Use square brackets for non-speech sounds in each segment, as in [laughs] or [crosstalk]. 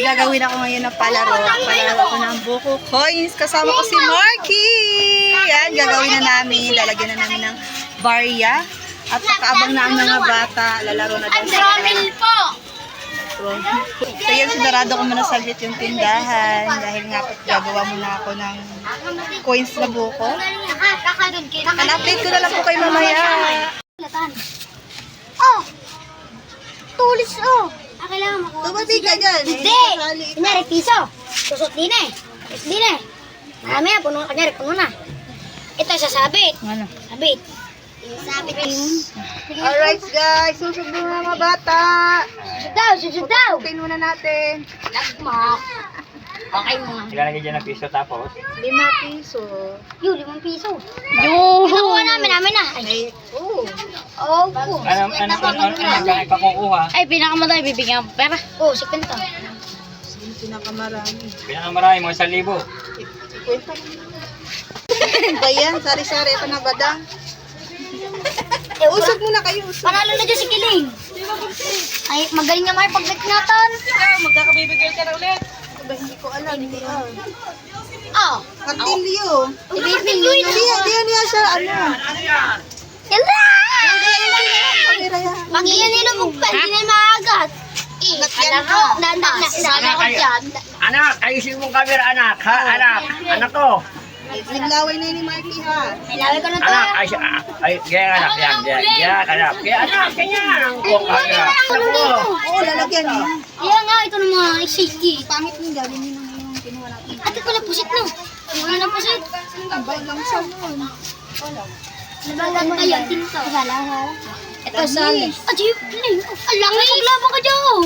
May gagawin ako ngayon na palaro. Palaro ko ng buko coins. Kasama ko si Marky. Yan, gagawin na namin. Lalagyan na namin ng barya. At pakaabang na ang mga bata. Lalaro na daw sila. po. So yan, sinarado ko muna saglit yung tindahan. Dahil nga gagawa muna ako ng coins na buko. An-update ko na lang po kayo mamaya. Oh! Tulis oh! Ah, kailangan makuha. Ka dyan. Hindi! Kunyari, piso. Susot din eh. Susot din eh. Mamaya, puno, kunyari, puno na. Ito, sasabit. Ano? Sabit. Sabit yun. Alright guys, susog muna mga bata. Susot daw, susot daw. Okay muna natin. Lagmak. Okay muna. Ilalagay dyan ng piso tapos. Lima piso. Yun, limang piso. Yung. Nakuha namin, namin na. Ay, Ay, oh. oh, po. Ano, ano, ano, ano, ano, ano, pakukuha. Ay, pinakamatay, bibigyan ko pera. Oo, oh, si Pinto. Yung pinakamarami. Pinakamarami mo, isang libo. Kwenta mo. ba yan? Sari-sari pa na badang. Usog muna kayo. Usog. Panalo na dyan si Kiling. Ay, magaling naman yung pagdagnatan. Magkakabibigay ka na ulit. Ba, hindi ko alam. Hindi ah. Oh, Martilyo. ibibigay yun. Hindi, hindi yan yan siya. Ano? Yala! Pag iyan nila mugpa, hindi na maagat. Eh, alam na, na, na, ako dyan. Anak, ayusin mong camera, anak. Ha, anak. Anak ko. Naglaway na ni Marky ha. Kailangan ko na to. Anak, ay, ah, ay, kaya anak, yan, yan, yan, anak. Kaya anak, ganyan. Ang buong camera. Anak ko. Oo, lalagyan niya. Kaya nga, ito ng mga safety. Pangit yung gawin niyo na yung kinuha natin. Ate ko na pusit no. Wala na pusit. Ang bag lang sa nun. Nabagan kayo, tinto. Wala, wala. Ito, sali. Ah, di, Piling. Alam mo, maglabang ka dyan.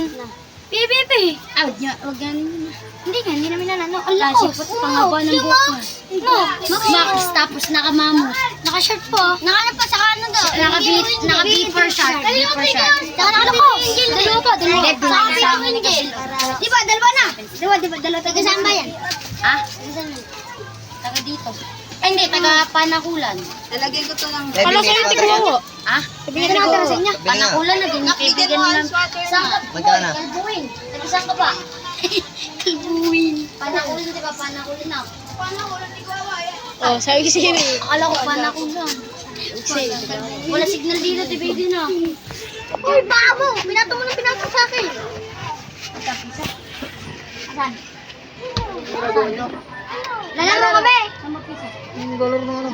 Pipi, pipi. Ah, wag niya, wag yan. Hindi nga, hindi namin nanano. Ala ko. Pangaba ng buhok mo. No, Max, tapos nakamamos. Naka-shirt po. Naka pa sa ano daw? Naka-beat, naka-beeper shirt. Beeper shirt. Saka naka ko. Dalawa pa, dalawa. Sa akin ang angel. Di ba, dalawa na? Dalawa, di ba, dalawa. Taga saan ba yan? Ha? Taga dito. Ay, hindi, taga panakulan. Lalagyan ko to ng... Pala sa yung tiguro. Ha? Sabihin na natin sa inyo. Panakulan na din. Kaibigan mo nila. ang sweater Saan ka? na. Magkano? Kalbuin. Taga saan ka ba? [laughs] Kalbuin. Panakulan, di ba? Panakulan na. Ba? Oh, sabi ko siya. Akala ko panakulan. Wala signal dito, di na. Uy, babo! Pinato mo na pinato sa akin. Asan? Lalaro kami! Yung dollar na ano.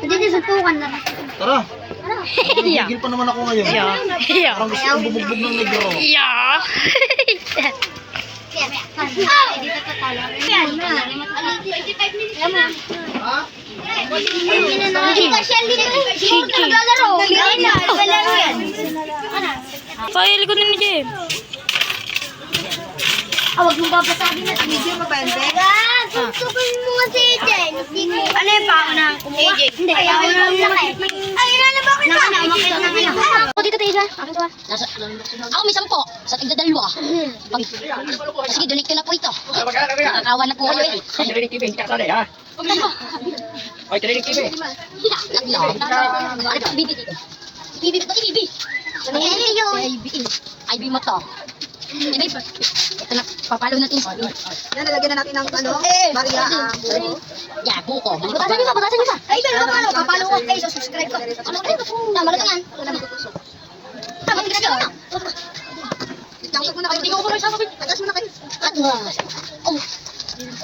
Hindi din suntukan na. Tara, Ano? gigil pa naman ako ngayon. Parang gusto kong bubugbog ng negro. Ah! [laughs] Dito ka talo. Yan. 25 minutes na. Ha? Hindi ka siya dito. Naglalaro. Naglalaro yan. File ko na ni Jem. Ah, huwag mong babasagin na. Video mo ba, Ande? Yan! Tutukin mo nga si Jen. Ano yung pa ako na kumuha? Hindi. Ayaw mo na laki. Ako dito. Akin to. Nasa, ako may sampo. Sa tigda dalawa. Pag, sige, donate ko na po ito. Nakakawa na po kayo eh. Ay, Trinig TV, kakasali, ha? Ay, Trinig TV. Tatlo. Ano to? Bibi dito. Bibi. Pati bibi. Ano yun? IB. IB mo to. Ibi, ito na, papalo natin. Yan, lalagyan na natin ng ano? Maria. ah, buko. Yeah, buko. Batasan niyo pa, batasan niyo pa. Ay, pero papalo, papalo ko kayo, subscribe ko. Ano kayo? Tama lang yan. Tama, tingnan niyo na. Tangsok muna kayo. Tingnan ko pa rin sa kapit. Tagas muna kayo. At nga. Oh,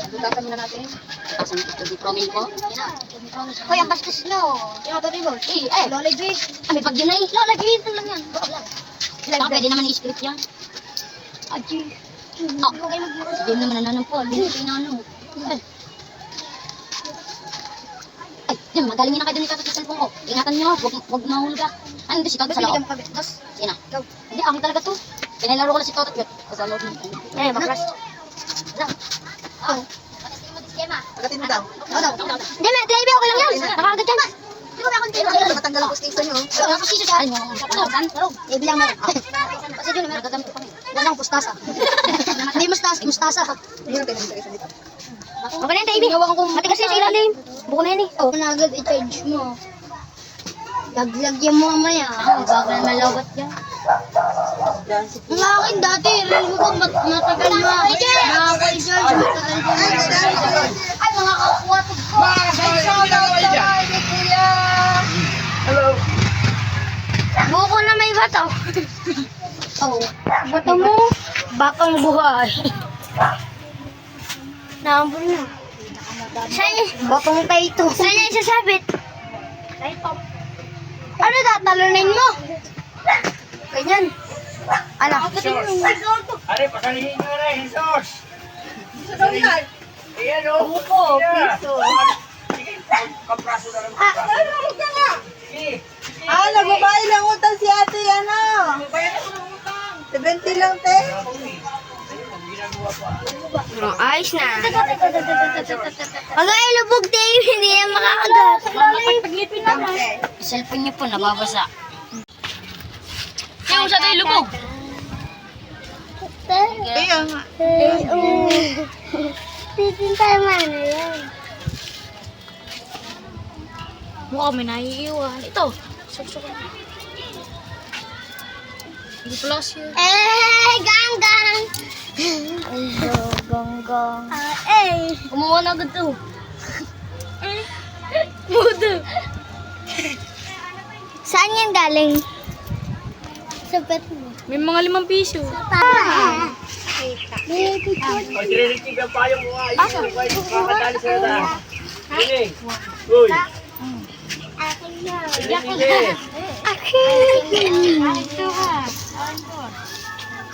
Butasan muna natin. Pasan ito di promin ko. Hoy, ang bastos nyo. Yung ito rin Eh, eh. Lola G. Ah, may pag yun na eh. Lola ito lang yan. Pwede naman i-script yan. Aji. Oh, hindi naman nananampol. Hindi ko inano. Eh. Ay, yun, magaling na kayo dun sa cellphone ko. Ingatan nyo, wag, wag mahulog ah. Ano, hindi si Toto sa loob. Sige na. Hindi, akin talaga to. Pinalaro ko na si Toto. Sa loob. Eh, maklas. Lang. Oh. Pagatin mo daw. Hindi, may drive okay lang yan. Nakakagat yan. Di ba ako dito? Matanggal ang station nyo. Ako ako sisi sa ano. Saan? Pero, eh bilang meron. Kasi doon meron gagamit ko. Wala akong mustasa. [laughs] Hindi mustasa, mustasa. Hindi ang station dito. Okay na yan, Davey. Matigas yan sa ilalim. Buko na yan eh. Oh. Kung agad i-charge mo. Laglag yan mo mamaya. Bago na malawat yan. Ang akin dati, rin ko mat matagal na. Mga kay George, matagal ko na. Ay, mga kakuha to ko. Buko na may bato. Oh, bato mo. Bakang buhay. Naambol na. Saan Batong taito. Saan yung sasabit? Taito. Ano tatalunin mo? Ganyan. Ano? Are, pasalihin nyo na, Jesus! Ayan o! Buko, piso. Sige, kapraso na lang. Ah, Sige. Ah, nagbabayad lang utang si ate, ano? 70 lang, te. ayos na. Pag ay lubog tayo, hindi na makakagat. Pagpaglipin na Cellphone niyo po, nababasa. Yung sa tayo lubog. Kaya nga. Titin tayo man, ayan. Mukha may naiiwan. Ito. Suksukan. Hindi pala yun. Eh, ganggang. Ganggang. Ah, eh. Gumawa na agad to. [laughs] Mudo. Saan yan galing? Sa pet mo. May mga limang piso. Ah. Baby, Pag sinilitig ang payong mo, ayun, ayun, kakadali sa'yo na. Sige. Uy, Akin sige. Akin.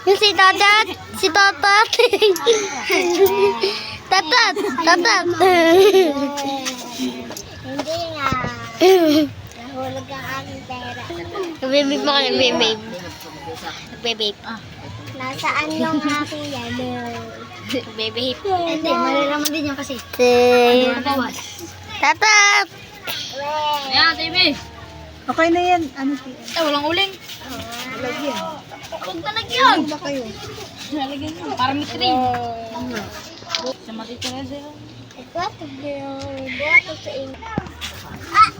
Yung si Tatat. Si Tatat. Tatat. Tatat. Hindi nga. Nahulog ang aking pera. Baby pa ka baby. Baby. Nasaan yung aking yellow? Baby. Hindi, malalaman din yan kasi. Tatat. Ayan, baby. Okay na yan. Ano? Eh, walang uling. Lagyan. Huwag na lagyan. Ano ba kayo? Nalagyan mo. Para may cream. Sa matitira the hell? What the hell? Ah!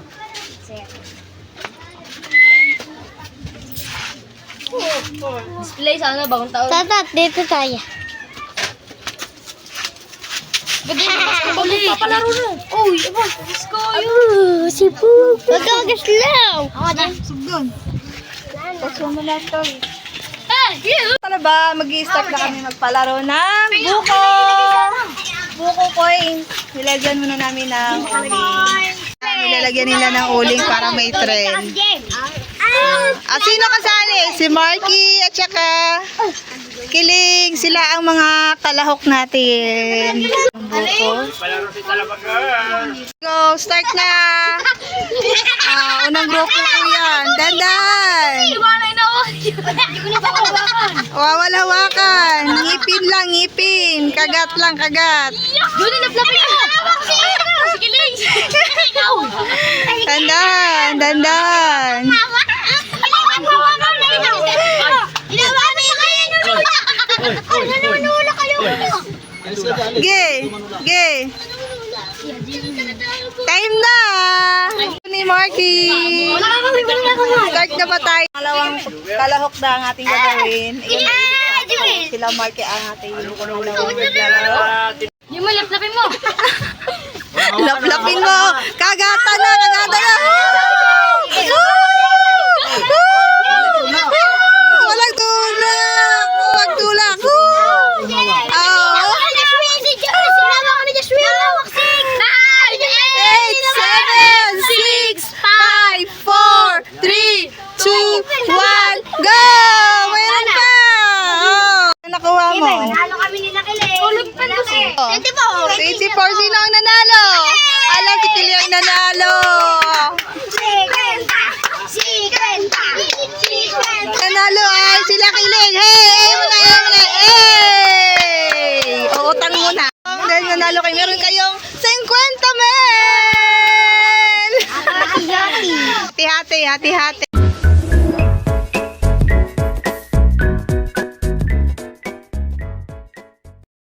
Display sana bagong taon. Tatat, dito tayo. Papalaro na. Uy, iba. Let's go. Oh, si Poop. Magkagaslaw. Ako dyan. Sugdon. Tapos mo na to. Ah. Para ba, mag-i-start na kami magpalaro ng buko. Buko coins. Nilagyan muna namin ng uling. Nilalagyan nila ng uling para may trend. At sino kasali? Si Marky at saka Kiling. Sila ang mga kalahok natin. Buko. Palaro si Talabagan. Go, start na! [laughs] Ah, unang grupo yan. Dandan! Iwanay na ako. Hindi ko na papawakan. Wawal hawakan. Ngipin lang, ngipin. Kagat lang, kagat. Julie, naplapin mo. Si Kiling. Ikaw. Dandan, dandan. Ge, ge. Time na! Ni Marky. Start na ba tayo? Dalawang kalahok na ang ating gagawin. Sila Marky ang ating maglalaro. Yung mo, laplapin [laughs] mo. Laplapin mo! Kagatan na! Two, one, go! Mayroon pa! Oh! Nakuha mo? Ano kami nila kilig? Tulog pa na kasi. Oh. 24, sino ang nanalo? Alam, si Kili ang nanalo. Nanalo ay sila Kiling. Hey, hey muna, hey muna. Hey! Uutang muna. Dahil nanalo kayo, meron kayong 50 men! Hati-hati, hati-hati.